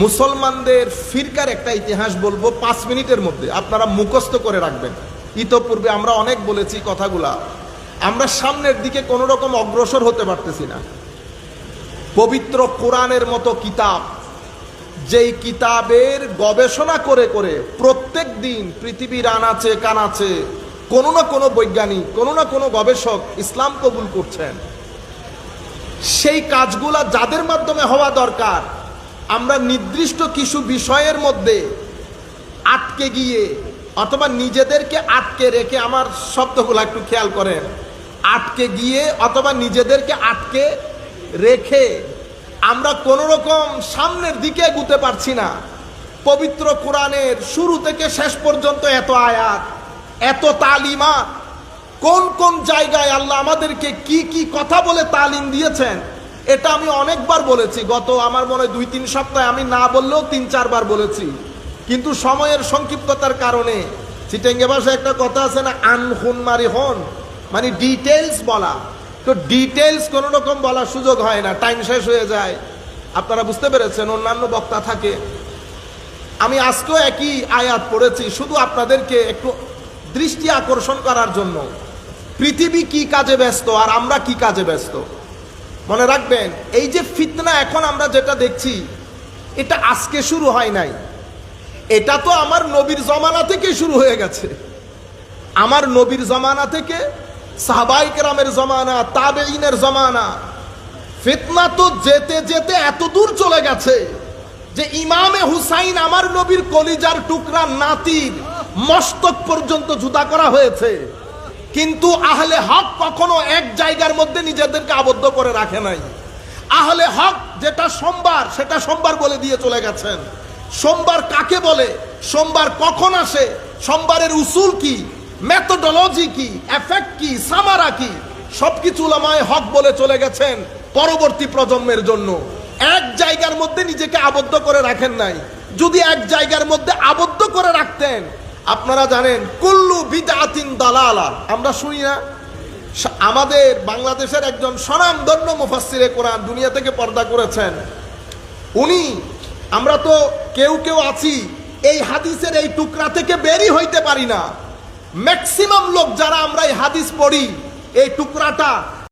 মুসলমানদের ফিরকার একটা ইতিহাস বলব পাঁচ মিনিটের মধ্যে। আপনারা মুখস্থ করে রাখবেন। ইতপূর্বে আমরা অনেক বলেছি কথাগুলা। আমরা সামনের দিকে কোনো রকম অগ্রসর হতে পারতেছি না। পবিত্র কোরআনের মতো কিতাব, যেই কিতাবের গবেষণা করে করে প্রত্যেক দিন পৃথিবীর আনাচে কানাচে কোনো না কোনো বৈজ্ঞানিক, কোনো না কোনো গবেষক ইসলাম কবুল করছেন। সেই কাজগুলা যাদের মাধ্যমে হওয়া দরকার আমরা নির্দিষ্ট কিছু বিষয়ের মধ্যে আটকে গিয়ে অথবা নিজেদেরকে আটকে রেখে আমার শব্দগুলো একটু খেয়াল করেন। আটকে গিয়ে অথবা নিজেদেরকে আটকে রেখে আমরা কোনো রকম সামনের দিকে এগুতে পারছি না। পবিত্র কোরআনের শুরু থেকে শেষ পর্যন্ত এত আয়াত, এত তালিমা। কোন কোন জায়গায় আল্লাহ আমাদেরকে কি কি কথা বলে তালিম দিয়েছেন? এটা আমি অনেকবার বলেছি, গত আমার মনে দুই তিন সপ্তাহে আমি না বললেও তিন চারবার বলেছি। কিন্তু সময়ের সংক্ষিপ্ততার কারণে চিটেঙ্গে ভাষায় একটা কথা আছে না, আন আনহুন মারি হন মানে ডিটেলস বলা। তো ডিটেলস কোনো রকম বলার সুযোগ হয় না টাইম শেষ হয়ে যায়। আপনারা বুঝতে পেরেছেন, অন্যান্য বক্তা থাকে। আমি আজকেও একই আয়াত পড়েছি, শুধু আপনাদেরকে একটু দৃষ্টি আকর্ষণ করার জন্য। পৃথিবী কি কাজে ব্যস্ত আর আমরা কি কাজে ব্যস্ত? মনে রাখবেন, এই যে ফিতনা এখন আমরা যেটা দেখছি, এটা আজকে শুরু হয় নাই। এটা তো আমার নবীর জমানা থেকে শুরু হয়ে গেছে। আমার নবীর জমানা থেকে সাহাবাই কেরামের জমানা তাবেইনের জমানা, ফিতনা তো যেতে যেতে এত দূর চলে গেছে যে ইমামে হুসাইন আমার নবীর কলিজার টুকরা নাতির মস্তক পর্যন্ত জুতা করা হয়েছে। কিন্তু আহলে হক কখনো এক জায়গার মধ্যে নিজেদেরকে আবদ্ধ করে রাখে নাই। আহলে হক যেটা সোমবার, সেটা সোমবার বলে দিয়ে চলে গেছেন। সোমবার কাকে বলে? সোমবার কখন আসে? সোমবারের উসুল কি? মেথোডোলজি কি? এফেক্ট কি? সামারা কি? সবকিছু উলামায়ে হক বলে চলে গেছেন পরবর্তী প্রজন্মের জন্য। এক জায়গার মধ্যে নিজেকে আবদ্ধ করে রাখেন নাই। যদি এক জায়গার মধ্যে আবদ্ধ করে রাখতেন আপনারা জানেন, কুল্লু বিদাতিন দালালা আমরা শুনি না আমাদের বাংলাদেশের একজন স্বনামধন্য মুফাসসিরে কোরআন দুনিয়া থেকে পর্দা করেছেন। উনি, আমরা তো কেউ কেউ আছি, এই হাদিসের এই টুকরা থেকে বেরই হইতে পারি না। ম্যাক্সিমাম লোক যারা আমরা এই হাদিস পড়ি, এই টুকরাটা